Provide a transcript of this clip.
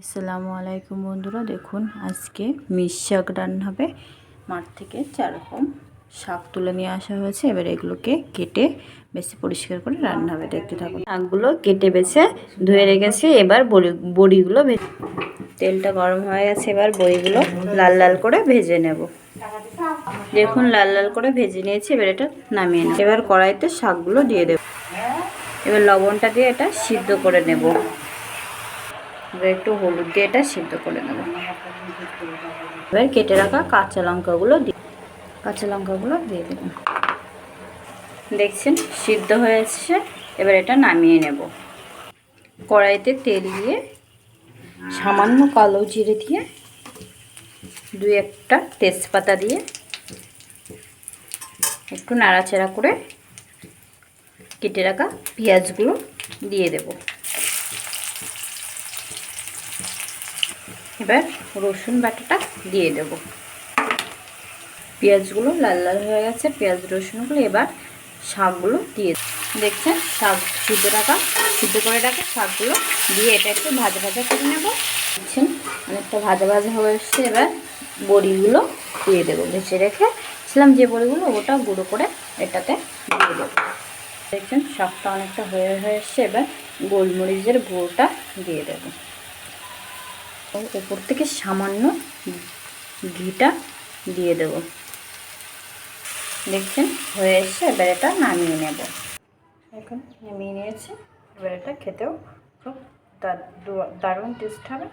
আসসালামু আলাইকুম বন্ধুরা, দেখুন আজকে মিশ শাক রান্না হবে। মাঠ থেকে চাররকম শাক তুলে নিয়ে আসা হয়েছে। এবার এগুলোকে কেটে বেশি পরিষ্কার করে রান্না হবে। দেখতে থাকুন। শাকগুলো কেটে বেছে ধুয়ে রেখেছি। এবার বড়ি, বড়িগুলো ভেজে তেলটা গরম হয়ে গেছে। এবার বড়িগুলো লাল লাল করে ভেজে নেব। দেখুন, লাল লাল করে ভেজে নিয়েছি। এবার এটা নামিয়ে নেব। এবার কড়াইতে শাকগুলো দিয়ে দেব। এবার লবণটা দিয়ে এটা সিদ্ধ করে নেব। এবার একটু হলুদ দিয়ে এটা সিদ্ধ করে নেব। এবার কেটে রাখা কাঁচা লঙ্কাগুলো দিয়ে কাঁচা লঙ্কাগুলো দিয়ে দেবেন দেখছেন, সিদ্ধ হয়ে এসছে। এবার এটা নামিয়ে নেব। কড়াইতে তেল দিয়ে সামান্য কালো জিরে দিয়ে দুই একটা তেজপাতা দিয়ে একটু নাড়াচাড়া করে কেটে রাখা পেঁয়াজগুলো দিয়ে দেবো। এবার রসুন বাটাটা দিয়ে দেব। পেঁয়াজগুলো লাল লাল হয়ে গেছে, পেঁয়াজ রসুনগুলো এবার শাকগুলো দিয়ে দেখছেন, শাক সিদ্ধ রাখা, সিদ্ধ করে রাখা শাকগুলো দিয়ে এটা একটু ভাজা ভাজা করে নেব। দেখছেন, অনেকটা ভাজা ভাজা হয়ে এসছে, এবার বড়িগুলো দিয়ে দেবো। ভেজে রেখেছিলাম যে বড়িগুলো, ওটা গুঁড়ো করে এটাতে দিয়ে দেবো। দেখছেন, শাকটা অনেকটা হয়ে হয়ে এসছে, এবার গোলমরিচের গুঁড়োটা দিয়ে দেবো। উপর থেকে সামান্য ঘিটা দিয়ে দেব। দেখছেন? হয়ে এসছে, এবার নামিয়ে নেব। এখন নামিয়ে নিয়েছি। এবার খেতেও খুব দারুণ টেস্ট হবে।